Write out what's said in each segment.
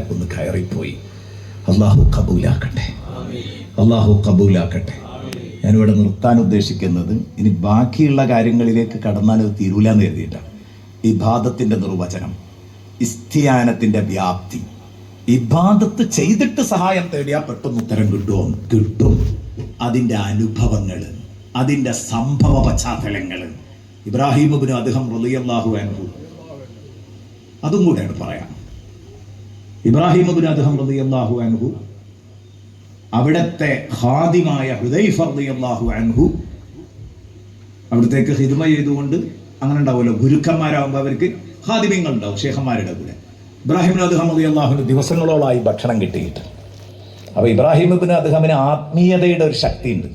കൂടെ ഒന്ന് കയറിപ്പോയി. അള്ളാഹു കബൂലാക്കട്ടെ. അള്ളാഹു കബൂലാക്കട്ടെ. ഞാനിവിടെ നിർത്താൻ ഉദ്ദേശിക്കുന്നത് ഇനി ബാക്കിയുള്ള കാര്യങ്ങളിലേക്ക് കടന്നാൽ അത് തീരൂല എന്ന് കരുതിയിട്ടാണ് ഇബാദത്തിന്റെ നിർവചനം ഇസ്തിയാനത്തിന്റെ വ്യാപ്തി. ഇബാദത്ത് ചെയ്തിട്ട് സഹായം തേടിയാൽ പെട്ടെന്ന് ഉത്തരം കിട്ടുമോ കിട്ടും. അതിന്റെ അനുഭവങ്ങൾ അതിന്റെ സംഭവ പശ്ചാത്തലങ്ങൾ ഇബ്രാഹിം അദ്ദേഹം റലിയല്ലാഹു അൻഹു. അതും കൂടെയാണ് പറയാം. ഇബ്രാഹിം അബുൽ അദ്ദേഹം അള്ളാഹു അൻഹു അവിടത്തെ ഹാദിമായ ഹുദൈഫ അള്ളാഹു അൻഹു അവിടത്തേക്ക് ഹിദ്മ ചെയ്തുകൊണ്ട് അങ്ങനെ ഉണ്ടാവുമല്ലോ. ഗുരുക്കന്മാരാകുമ്പോൾ അവർക്ക് ഹാദിമ്യങ്ങൾ ഉണ്ടാവും ഷേഖന്മാരുടെ കൂടെ. ഇബ്രാഹിം അദ്ദേഹം അള്ളാഹുവിന് ദിവസങ്ങളോളായി ഭക്ഷണം കിട്ടിയിട്ട്. അപ്പോൾ ഇബ്രാഹിം ഇബിൻ അദ്ദേഹമിന് ആത്മീയതയുടെ ഒരു ശക്തി ഉണ്ട്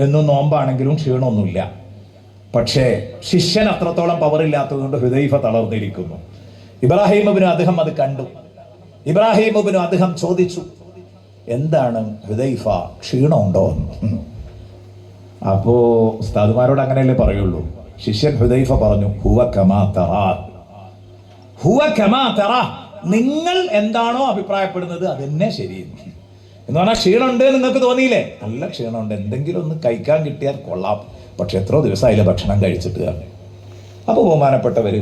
എന്നും നോമ്പാണെങ്കിലും ക്ഷീണമൊന്നുമില്ല. പക്ഷേ ശിഷ്യൻ അത്രത്തോളം പവറില്ലാത്തതുകൊണ്ട് ഹൃദൈഫ തളർന്നിരിക്കുന്നു. ഇബ്രാഹിം അബിന് അദ്ദേഹം അത് കണ്ടു. ഇബ്രാഹിം അബിന് അദ്ദേഹം ചോദിച്ചു എന്താണ് ഹൃദൈഫ ക്ഷീണമുണ്ടോ? അപ്പോ ഉസ്താദുമാരോട് അങ്ങനെയല്ലേ പറയുള്ളൂ. ശിഷ്യൻ ഹുദൈഫ പറഞ്ഞു ഹുവ കമാ ഹുവ കമാ നിങ്ങൾ എന്താണോ അഭിപ്രായപ്പെടുന്നത് അതെന്നെ ശരി. എന്ന് പറഞ്ഞാൽ ക്ഷീണമുണ്ട് നിങ്ങൾക്ക് തോന്നിയില്ലേ? നല്ല ക്ഷീണമുണ്ട്. എന്തെങ്കിലും ഒന്ന് കഴിക്കാൻ കിട്ടിയാൽ കൊള്ളാം. പക്ഷെ എത്രയോ ദിവസമായില്ല ഭക്ഷണം കഴിച്ചിട്ട് അപ്പോൾ ബഹുമാനപ്പെട്ടവർ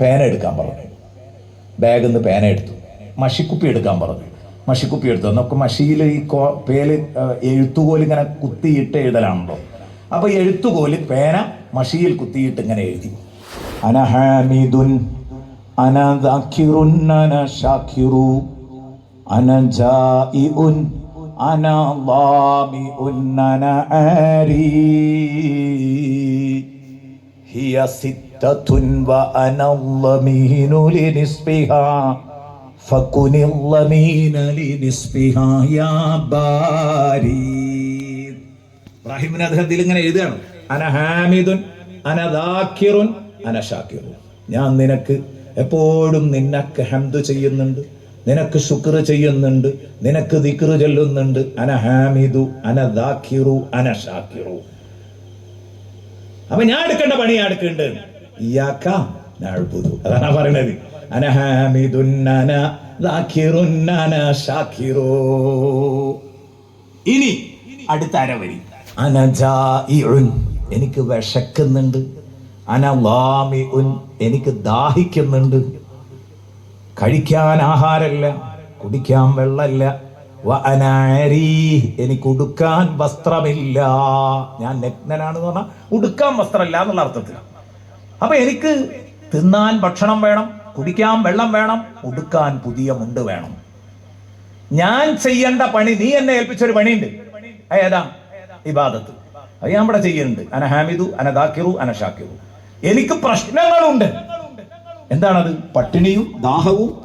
പേന എടുക്കാൻ പറഞ്ഞു. ബാഗിൽ നിന്ന് പേന എടുത്തു. മഷിക്കുപ്പി എടുക്കാൻ പറഞ്ഞു. മഷിക്കുപ്പി എടുത്തു. നമുക്ക് മഷിയിൽ ഈ കോ പേൽ എഴുത്തുകോൽ ഇങ്ങനെ കുത്തിയിട്ട് എഴുതലാണല്ലോ. അപ്പോൾ എഴുത്തുകോൽ പേന മഷിയിൽ കുത്തിയിട്ട് ഇങ്ങനെ എഴുതി. അനഹാമിദുൻ അനദാഖിറുന്നനഷാഖിറു അനജാഇഉൻ അനളാമിഉന്നന ആരി. ഹിയ സിത്തതുൻ വ അനല്ലമീനു فكن الضمين لنصفها يا باري ഇബ്രാഹിമിന് അദ്ദേഹത്തിൽ ഇങ്ങനെ എഴുതുകയാണ് അന ഹാമിദുൻ അന ദാക്കിറുൻ അന ഷാക്കിറുൻ ഞാൻ നിനക്ക് എപ്പോഴും നിനക്ക് ഹംദ് ചെയ്യുന്നുണ്ട് നിനക്ക് ശുക്ർ ചെയ്യുന്നുണ്ട് നിനക്ക് ദിക്ർ ചൊല്ലുന്നുണ്ട് അന ഹാമിദു അന ദാക്കിറു അന ഷാക്കിറു അപ്പൊ ഞാൻ എടുക്കേണ്ട പണി ഞാൻ എടുക്കേണ്ടത് ഇയാക്ക നഅ്ബുദു. അതാണ് ആ പറയണത് അനഹാമിദുൻ അന ദാക്കിറുൻ അന ഇനി അടുത്ത അരവരി എനിക്ക് വിശക്കുന്നുണ്ട്. അനലാമിഉൻ എനിക്ക് ദാഹിക്കുന്നുണ്ട്. കഴിക്കാൻ ആഹാരമല്ല കുടിക്കാൻ വെള്ളമല്ല എനിക്ക് ഉടുക്കാൻ വസ്ത്രമില്ല. ഞാൻ നഗ്നനാണെന്ന് പറഞ്ഞാൽ ഉടുക്കാൻ വസ്ത്രമില്ല എന്നുള്ള അർത്ഥത്തിൽ അപ്പൊ എനിക്ക് തിന്നാൻ ഭക്ഷണം വേണം കുടിക്കാൻ വെള്ളം വേണം ഉടുക്കാൻ പുതിയ മുണ്ട് വേണം. ഞാൻ ചെയ്യേണ്ട പണി നീ എന്നെ ഏൽപ്പിച്ചൊരു പണിയുണ്ട്. ഏതാ? ഇബാദത്ത്. അത് ഞാൻ ഇവിടെ ചെയ്യുന്നുണ്ട്. അന ഹാമിദു അന ദാക്കിറു അന ഷാക്കിറു എനിക്ക് പ്രശ്നങ്ങളുണ്ട്. എന്താണത്? പട്ടിണിയും ദാഹവും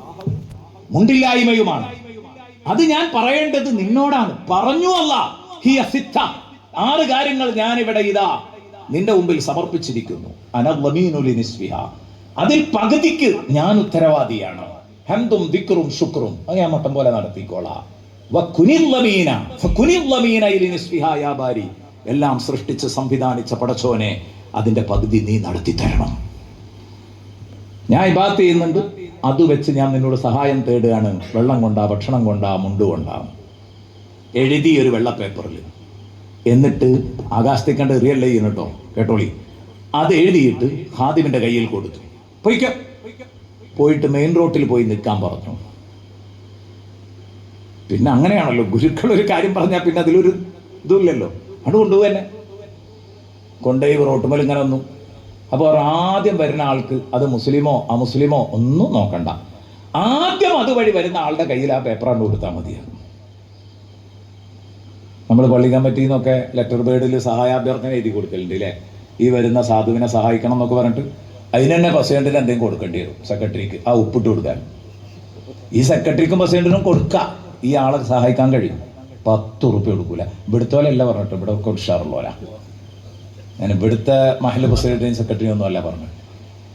മുണ്ടില്ലായ്മയുമാണ്. അത് ഞാൻ പറയേണ്ടത് നിന്നോടാണ്. പറഞ്ഞു അല്ല. ഹിയ അസിത്ത ആറ് കാര്യങ്ങൾ ഞാൻ ഇവിടെ ഇതാ നിന്റെ മുമ്പിൽ സമർപ്പിച്ചിരിക്കുന്നു. അനവമീനുലി നിസ്വിഹ. അതിൽ പകുതിക്ക് ഞാൻ ഉത്തരവാദിയാണ്. ഹന്തും ദിക്റും ശുക്റും. അത് ഞാൻ മട്ടം പോലെ നടത്തിക്കോളാം. എല്ലാം സൃഷ്ടിച്ച് സംവിധാനിച്ച പടച്ചോനെ അതിന്റെ പകുതി നീ നടത്തി തരണം. ഞാൻ ഇബാത്ത് ചെയ്യുന്നുണ്ട്. അത് വെച്ച് ഞാൻ നിന്നോട് സഹായം തേടുകയാണ്. വെള്ളം കൊണ്ടാ ഭക്ഷണം കൊണ്ടാ മുണ്ട് കൊണ്ടാ. എഴുതി വെള്ള പേപ്പറിൽ എന്നിട്ട് ആകാശത്തേക്കണ്ട് റിയൽ ചെയ്യുന്നുട്ടോ കേട്ടോളി. അത് എഴുതിയിട്ട് ഹാദിമിന്റെ കയ്യിൽ കൊടുത്തു. പോയിക്കോ. പോയിട്ട് മെയിൻ റോട്ടിൽ പോയി നിൽക്കാൻ പറഞ്ഞു. പിന്നെ അങ്ങനെയാണല്ലോ ഗുരുക്കൾ ഒരു കാര്യം പറഞ്ഞാൽ പിന്നെ അതിലൊരു ഇതുമില്ലല്ലോ. അത് കൊണ്ടുപോന്നെ കൊണ്ടുപോയി റോട്ടുമൽ ഇങ്ങനെ വന്നു. അപ്പോൾ ആദ്യം വരുന്ന ആൾക്ക് അത് മുസ്ലിമോ അമുസ്ലിമോ ഒന്നും നോക്കണ്ട. ആദ്യം അതുവഴി വരുന്ന ആളുടെ കയ്യിൽ ആ പേപ്പർ കൊണ്ട് കൊടുത്താൽ മതിയാണ് നമ്മൾ പള്ളി കമ്മിറ്റിയിൽ നിന്നൊക്കെ ലെറ്റർ ബേഡിൽ സഹായാഭ്യർത്ഥന എഴുതി കൊടുക്കലുണ്ട് അല്ലേ ഈ വരുന്ന സാധുവിനെ സഹായിക്കണം എന്നൊക്കെ പറഞ്ഞിട്ട്. അതിന് തന്നെ പ്രസിഡന്റിന് എന്തെങ്കിലും കൊടുക്കേണ്ടി വരും. സെക്രട്ടറിക്ക് ആ ഉപ്പിട്ട് കൊടുക്കാൻ. ഈ സെക്രട്ടറിക്കും പ്രസിഡന്റിനും കൊടുക്കാം. ഈ ആളെ സഹായിക്കാൻ കഴിയും. പത്ത് ഉറുപ്പ്യ കൊടുക്കൂല. ഇവിടുത്തെ പോലെയല്ല പറഞ്ഞിട്ട് ഇവിടെ കൊടുക്കാറുള്ളവരാ ഞാൻ ഇവിടുത്തെ മഹല പ്രസിഡന്റിനും സെക്രട്ടറിയും ഒന്നും അല്ല പറഞ്ഞു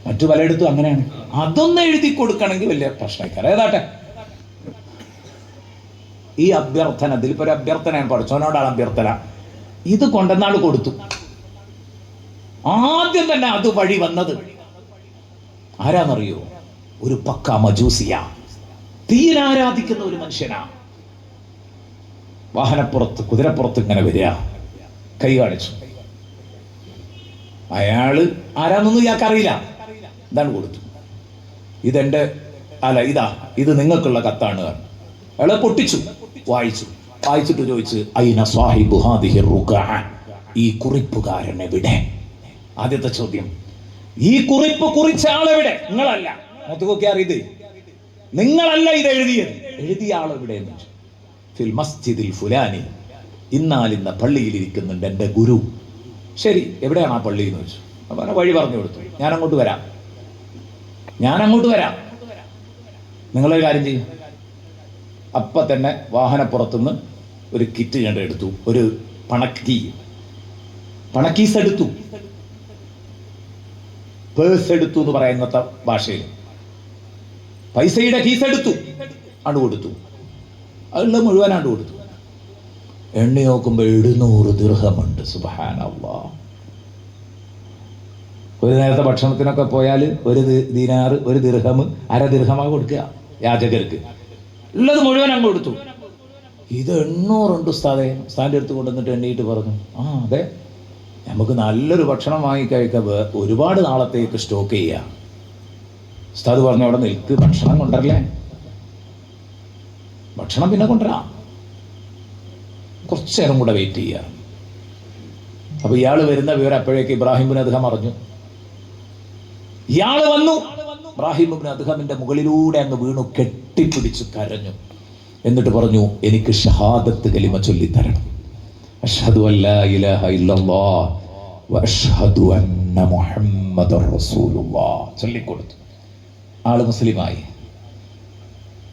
മറ്റു പലയിടത്തും അങ്ങനെയാണ്. അതൊന്നും എഴുതി കൊടുക്കണമെങ്കിൽ വലിയ പ്രശ്നക്കാരെ ഏതാട്ടെ ഈ അഭ്യർത്ഥന ഇതിലിപ്പോ ഒരു അഭ്യർത്ഥനയാണ് പഠിച്ചവനോടാണ് അഭ്യർത്ഥന. ഇത് കൊണ്ടെന്നാൾ കൊടുത്തു. ആദ്യം തന്നെ അത് വഴി വന്നത്. ആരാന്നറിയോ? ഒരു പക്ക മജൂസിയ. തീരാരാധിക്കുന്ന ഒരു മനുഷ്യനാ. വാഹനപ്പുറത്ത് കുതിരപ്പുറത്ത് ഇങ്ങനെ വരിക. കൈ കാണിച്ചു. അയാൾ ആരാന്നൊന്നും ഇയാൾക്ക് അറിയില്ല എന്താണ് കൊടുത്തു. ഇതെന്റെ അല്ല ഇതാ ഇത് നിങ്ങൾക്കുള്ള കത്താണ് അയാളെ പൊട്ടിച്ചു വായിച്ചു. വായിച്ചിട്ട് ചോദിച്ചു അയിന സാഹിബു. ഈ കുറിപ്പുകാരൻ എവിടെ ആദ്യത്തെ ചോദ്യം. ഈ കുറിപ്പ് കുറിച്ച ആളെവിടെ? നിങ്ങളല്ല. മുത്തുകൊക്കെ അറിയത് നിങ്ങളല്ല ഇത് എഴുതിയത്. എഴുതിയ ആളെവിടെ. ഫിൽ മസ്ജിദിൽ ഫുലാനി. ഇന്നാലിന്ന പള്ളിയിൽ ഇരിക്കുന്നുണ്ട് എന്റെ ഗുരു. ശരി എവിടെയാണ് ആ പള്ളി എന്ന് ചോദിച്ചു അപ്പൊ വഴി പറഞ്ഞു കൊടുത്തു. ഞാൻ അങ്ങോട്ട് വരാം. ഞാൻ അങ്ങോട്ട് വരാം. നിങ്ങളൊരു കാര്യം ചെയ്യും. അപ്പൊ തന്നെ വാഹനപ്പുറത്തുനിന്ന് ഒരു കിറ്റ് ഞാൻ എടുത്തു. ഒരു പണക്കീ പണക്കീസ് എടുത്തു. പേഴ്സ് എടുത്തു എന്ന് പറയുന്നത്തെ ഭാഷയിൽ. പൈസയുടെ കീസ് എടുത്തു. അണ്ടു കൊടുത്തു. അതുള്ള മുഴുവൻ അണ്ടു കൊടുത്തു. എണ്ണി നോക്കുമ്പോൾ എഴുന്നൂറ് ദീർഘമുണ്ട് സുബഹാനല്ലാ. ഒരു നേരത്തെ ഭക്ഷണത്തിനൊക്കെ പോയാൽ ഒരു ദിനാറ് ഒരു ദീർഘം അര ദീർഘമാണ് കൊടുക്കുക യാചകർക്ക്. ഉള്ളത് മുഴുവൻ അങ്ങ് കൊടുത്തു. ഇത് എണ്ണൂറുണ്ട് സ്ഥാനം ഉസ്താദിന്റെ അടുത്ത് കൊണ്ടുവന്നിട്ട് എണ്ണിയിട്ട് പറഞ്ഞു. ആ അതെ. നമുക്ക് നല്ലൊരു ഭക്ഷണം വാങ്ങിക്കഴിക്കാൻ വേ- ഒരുപാട് നാളത്തേക്ക് സ്റ്റോക്ക് ചെയ്യാം. ഉസ്താദ് പറഞ്ഞു അവിടെ നിൽക്ക് ഭക്ഷണം കൊണ്ടുവരല്ലേ ഭക്ഷണം പിന്നെ കൊണ്ടുവരാം. കുറച്ചു നേരം കൂടെ വെയിറ്റ് ചെയ്യുക അപ്പൊ ഇയാൾ വരുന്ന വിവരം അപ്പോഴേക്ക് ഇബ്രാഹിം ബിൻ അദ്ദേഹം അറിഞ്ഞു. ഇയാൾ വന്നു. ഇബ്രാഹിം ബിൻ അദ്ദേഹത്തിന്റെ മുകളിലൂടെ അങ്ങ് വീണു കെട്ടിപ്പിടിച്ച് കരഞ്ഞു. എന്നിട്ട് പറഞ്ഞു എനിക്ക് ഷഹാദത്ത് കലിമ ചൊല്ലിത്തരണം. അഷ്ഹദു അല്ലാ ഇലാഹ ഇല്ലല്ലാഹ് വഅഷ്ഹദു അന്ന മുഹമ്മദർ റസൂലുള്ളാഹ് ചൊല്ലിക്കൊടുത്തു. ആൾ മുസ്ലിമായി.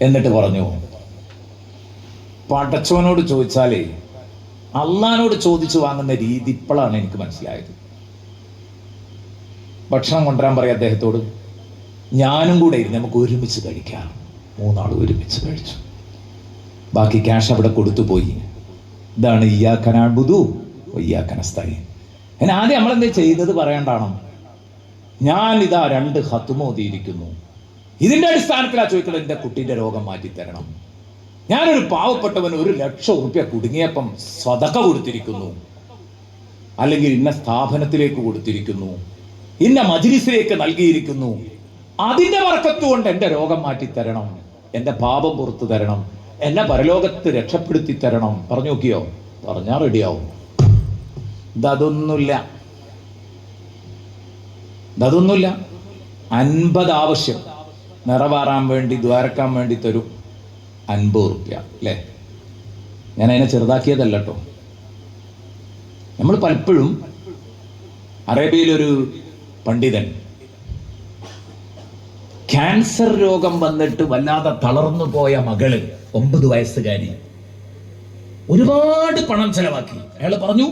എന്നിട്ട് പറഞ്ഞു പടച്ചവനോട് ചോദിച്ചാലേ അള്ളഹാനോട് ചോദിച്ചു വാങ്ങുന്ന രീതി ഇപ്പോഴാണ് എനിക്ക് മനസ്സിലായത്. ഭക്ഷണം കൊണ്ടുവരാൻ പറയാം അദ്ദേഹത്തോട് ഞാനും കൂടെ ഇരുന്ന് നമുക്ക് ഒരുമിച്ച് കഴിക്കാം. മൂന്നാൾ ഒരുമിച്ച് കഴിച്ചു. ബാക്കി ക്യാഷ് അവിടെ കൊടുത്തു പോയി. ഇതാണ് ഇയാക്കനാൻ ബുധു ഇയ്യാക്കനസ്തായി അതിന് ആദ്യം നമ്മളെന്താ ചെയ്തത് പറയണ്ടാണോ? ഞാൻ ഇതാ രണ്ട് ഹത്തുമോതിയിരിക്കുന്നു ഇതിന്റെ അടിസ്ഥാനത്തിലാ ചോദിക്കുന്നത് എന്റെ കുട്ടീന്റെ രോഗം മാറ്റിത്തരണം. ഞാനൊരു പാവപ്പെട്ടവന് ഒരു ലക്ഷം ഉറുപ്യ കുടുങ്ങിയപ്പം സ്വതക്ക കൊടുത്തിരിക്കുന്നു. അല്ലെങ്കിൽ ഇന്ന സ്ഥാപനത്തിലേക്ക് കൊടുത്തിരിക്കുന്നു. ഇന്ന മജിലിസിലേക്ക് നൽകിയിരിക്കുന്നു. അതിന്റെ വർക്കത്തുകൊണ്ട് എന്റെ രോഗം മാറ്റിത്തരണം. എന്റെ പാപം പുറത്തു തരണം. എന്നെ പരലോകത്ത് രക്ഷപ്പെടുത്തി തരണം പറഞ്ഞു നോക്കിയോ പറഞ്ഞാൽ റെഡിയാവും ഇതൊന്നുമില്ല ഇതൊന്നുമില്ല അൻപത് ആവശ്യം. നിറവാറാൻ വേണ്ടി ദ്വാരക്കാൻ വേണ്ടി തരും. അൻപത് റുപ്യ അല്ലേ? ഞാൻ അതിനെ ചെറുതാക്കിയതല്ല കേട്ടോ. നമ്മൾ പലപ്പോഴും അറേബ്യയിലൊരു പണ്ഡിതൻ ക്യാൻസർ രോഗം വന്നിട്ട് വല്ലാതെ തളർന്നു പോയ മകൾ ഒമ്പത് വയസ്സുകാരി. ഒരുപാട് പണം ചെലവാക്കി. അയാൾ പറഞ്ഞു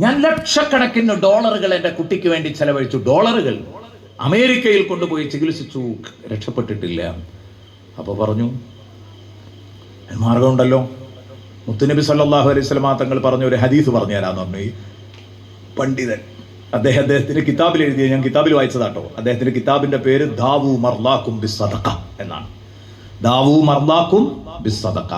ഞാൻ ലക്ഷക്കണക്കിന് ഡോളറുകൾ എന്റെ കുട്ടിക്ക് വേണ്ടി ചെലവഴിച്ചു. ഡോളറുകൾ അമേരിക്കയിൽ കൊണ്ടുപോയി ചികിത്സിച്ചു. രക്ഷപ്പെട്ടിട്ടില്ല. അപ്പൊ പറഞ്ഞു മാർഗമുണ്ടല്ലോ. മുത്തുനബി സല്ലാഹു അലൈഹി സ്വലമാ തങ്ങൾ പറഞ്ഞ ഒരു ഹദീസ് പറഞ്ഞു. തരാന്ന് പറഞ്ഞു പണ്ഡിതൻ അദ്ദേഹം അദ്ദേഹത്തിന്റെ കിതാബിൽ എഴുതിയ ഞാൻ കിതാബിൽ വായിച്ചതാട്ടോ. അദ്ദേഹത്തിന്റെ കിതാബിന്റെ പേര് ദാവു മർലാക്കും ബിസ്സതക്ക എന്നാണ്. ദാവു മർലാക്കും ബിസ്സതക്ക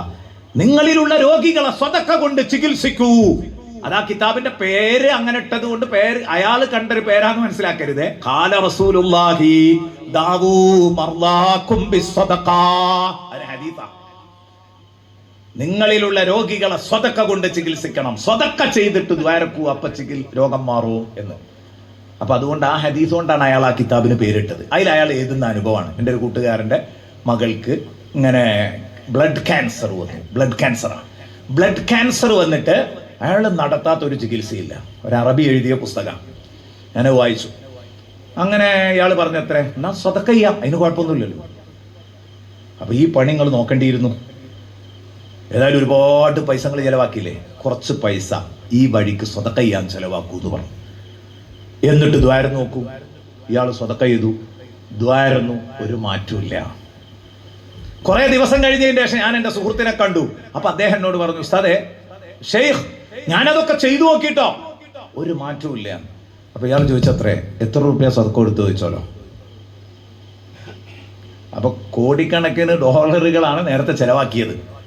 നിങ്ങളിലുള്ള രോഗികളെ സ്വതക്ക കൊണ്ട് ചികിത്സിക്കൂ. അതാ കിതാബിന്റെ പേര് അങ്ങനെ ഇട്ടത് കൊണ്ട് പേര് അയാൾ കണ്ടൊരു പേരാന്ന് മനസ്സിലാക്കരുത്. കാല റസൂലുള്ളാഹി ദാവു മർലാക്കും ബിസ്സതക്ക അതിന് ഹദീസാ. നിങ്ങളിലുള്ള രോഗികളെ സ്വതക്ക കൊണ്ട് ചികിത്സിക്കണം. സ്വതക്ക ചെയ്തിട്ട് ദ്വാരക്കൂ അപ്പ ചികിൽ രോഗം മാറും എന്ന്. അപ്പൊ അതുകൊണ്ട് ആ ഹദീസ് കൊണ്ടാണ് അയാൾ ആ കിതാബിന് പേരിട്ടത്. അതിൽ അയാൾ എഴുതുന്ന അനുഭവമാണ്. എന്റെ ഒരു കൂട്ടുകാരന്റെ മകൾക്ക് ഇങ്ങനെ ബ്ലഡ് ക്യാൻസർ വന്നു. ബ്ലഡ് ക്യാൻസറാണ് ബ്ലഡ് ക്യാൻസർ വന്നിട്ട് അയാൾ നടത്താത്ത ഒരു ചികിത്സയില്ല. ഒരു അറബി എഴുതിയ പുസ്തകം. ഞാൻ വായിച്ചു. അങ്ങനെ ഇയാൾ പറഞ്ഞത്രേ എന്നാ ചെയ്യാം അതിന് കുഴപ്പമൊന്നുമില്ലല്ലോ. അപ്പൊ ഈ പണി നിങ്ങൾ നോക്കേണ്ടിയിരുന്നു. ഏതായാലും ഒരുപാട് പൈസകൾ ചിലവാക്കിയില്ലേ? കുറച്ച് പൈസ ഈ വഴിക്ക് സ്വതക്ക ചെയ്യാൻ ചിലവാക്കൂ എന്ന് പറഞ്ഞു. എന്നിട്ട് ദ്വാരം നോക്കൂ. ഇയാൾ സ്വതക്ക ചെയ്തു. ദ്വാരന്നു ഒരു മാറ്റമില്ല കുറെ ദിവസം കഴിഞ്ഞതിന് ശേഷം ഞാൻ എന്റെ സുഹൃത്തിനെ കണ്ടു. അപ്പൊ അദ്ദേഹം എന്നോട് പറഞ്ഞു ഉസ്താദേ ഷെയ്ഖ് ഞാനതൊക്കെ ചെയ്തു നോക്കിട്ടോ. ഒരു മാറ്റവും ഇല്ല അപ്പൊ ഇയാൾ ചോദിച്ചത്രേ എത്ര റുപ്യ സ്വതക്ക കൊടുത്തു? ചോദിച്ചോലോ. അപ്പൊ കോടിക്കണക്കിന് ഡോളറുകളാണ് നേരത്തെ ചെലവാക്കിയത്.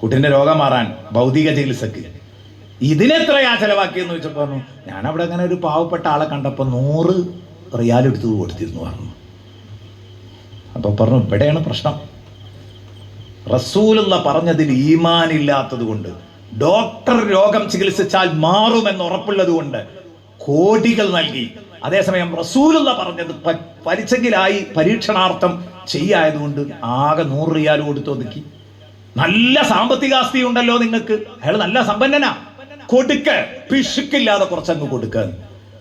കുട്ടിന്റെ രോഗം മാറാൻ ഭൗതിക ചികിത്സക്ക്. ഇതിനെത്രയാ ചെലവാക്കിയെന്ന് വെച്ചപ്പോൾ പറഞ്ഞു ഞാൻ അവിടെ അങ്ങനെ ഒരു പാവപ്പെട്ട ആളെ കണ്ടപ്പോൾ നൂറ് റിയാൽ എടുത്ത് കൊടുത്തിരുന്നു പറഞ്ഞു. അപ്പോൾ പറഞ്ഞു ഇവിടെയാണ് പ്രശ്നം. റസൂലുള്ള പറഞ്ഞതിൽ ഈമാൻ ഇല്ലാത്തത് കൊണ്ട് ഡോക്ടർ രോഗം ചികിത്സിച്ചാൽ മാറുമെന്ന് ഉറപ്പുള്ളത് കൊണ്ട് കോടികൾ നൽകി. അതേസമയം റസൂലുള്ള പറഞ്ഞത് പരിച്ചെങ്കിലായി പരീക്ഷണാർത്ഥം ചെയ്യായതുകൊണ്ട് ആകെ നൂറ് റിയാൽ കൊടുത്തു ഒതുക്കി. നല്ല സാമ്പത്തിക ആസ്തി ഉണ്ടല്ലോ നിങ്ങൾക്ക്. അയാൾ നല്ല സമ്പന്നനാ. കൊടുക്ക. പിശുക്കില്ലാതെ കുറച്ചങ്ങ് കൊടുക്ക.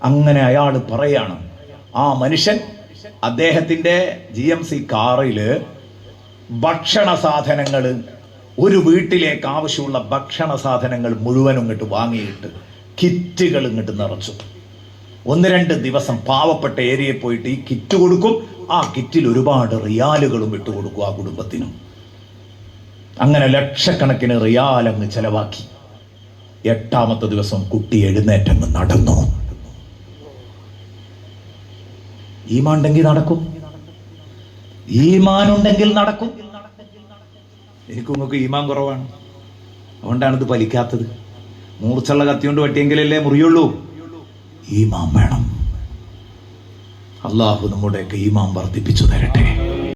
അങ്ങനെ അയാൾ പറയാണ്. ആ മനുഷ്യൻ അദ്ദേഹത്തിന്റെ ജി എം സി കാറിൽ ഭക്ഷണ സാധനങ്ങൾ ഒരു വീട്ടിലേക്ക് ആവശ്യമുള്ള ഭക്ഷണ സാധനങ്ങൾ മുഴുവനും ഇങ്ങോട്ട് വാങ്ങിയിട്ട് കിറ്റുകൾ ഇങ്ങോട്ട് നിറച്ചു. ഒന്ന് രണ്ട് ദിവസം പാവപ്പെട്ട ഏരിയയിൽ പോയിട്ട് ഈ കിറ്റ് കൊടുക്കും. ആ കിറ്റിൽ ഒരുപാട് റിയാലുകളും ഇട്ട് കൊടുക്കും ആ കുടുംബത്തിനും. അങ്ങനെ ലക്ഷക്കണക്കിന് റിയാൽ അങ്ങ് ചെലവാക്കി. എട്ടാമത്തെ ദിവസം കുട്ടി എഴുന്നേറ്റങ്ങ് നടന്നു. ഈമാണ്ടെങ്കിൽ നടക്കും. ഈമാനുണ്ടെങ്കിൽ നടക്കും. എനിക്ക് നിങ്ങൾക്ക് ഈമാൻ കുറവാണ്. അതുകൊണ്ടാണ് ഇത് പലിക്കാത്തത് മൂർച്ചുള്ള കത്തി കൊണ്ട് വെട്ടിയെങ്കിലല്ലേ മുറിയുള്ളൂ. ഈമാൻ വേണം. അള്ളാഹു നമ്മുടെയൊക്കെ ഈമാൻ വർദ്ധിപ്പിച്ചു തരട്ടെ.